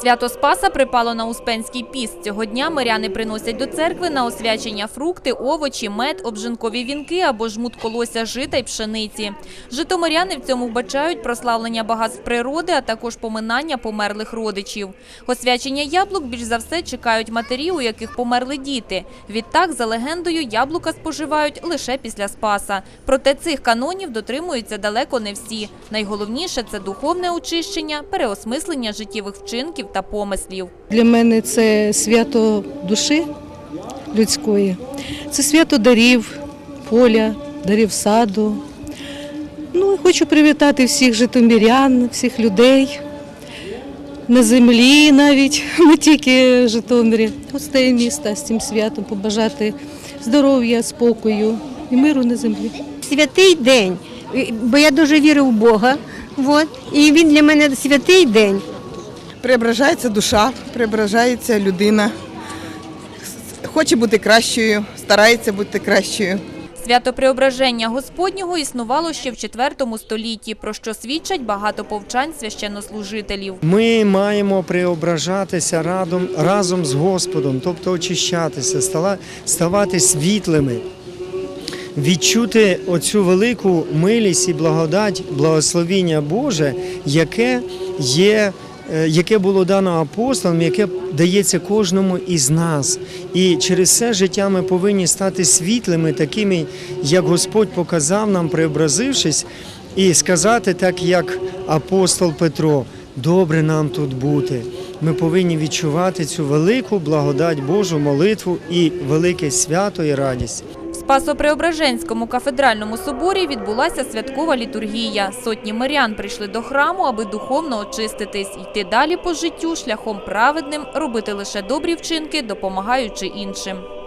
Свято Спаса припало на Успенський піст. Цього дня миряни приносять до церкви на освячення фрукти, овочі, мед, обжинкові вінки або жмут колося жита й пшениці. Житомиряни в цьому вбачають прославлення багатств природи, а також поминання померлих родичів. Освячення яблук більш за все чекають матері, у яких померли діти. Відтак, за легендою, яблука споживають лише після Спаса. Проте цих канонів дотримуються далеко не всі. Найголовніше – це духовне очищення, переосмислення життєвих вчинків та помислів. Для мене це свято душі людської, це свято дарів поля, дарів саду. Ну, і хочу привітати всіх житомирян, всіх людей на землі навіть, не тільки в Житомирі, гостей міста з цим святом побажати здоров'я, спокою і миру на землі. святий день, бо я дуже вірю в Бога. От, і він для мене святий день. Преображається душа, преображається людина. Хоче бути кращою, старається бути кращою. Свято Преображення Господнього існувало ще в IV столітті, про що свідчать багато повчань священнослужителів. Ми маємо преображатися радом, разом з Господом, тобто очищатися, стала- ставати світлими, відчути оцю велику милість і благодать, благословіння Боже, яке є. Е, Яке було дано апостолам, яке дається кожному із нас, і через це життя ми повинні стати світлими, такими, як Господь показав нам, преобразившись, і сказати, так як апостол Петро, добре нам тут бути. Ми повинні відчувати цю велику благодать Божу, молитву і велике свято і радість. Спасо-Преображенському кафедральному соборі відбулася святкова літургія. Сотні мирян прийшли до храму, аби духовно очиститись, йти далі по життю шляхом праведним, робити лише добрі вчинки, допомагаючи іншим.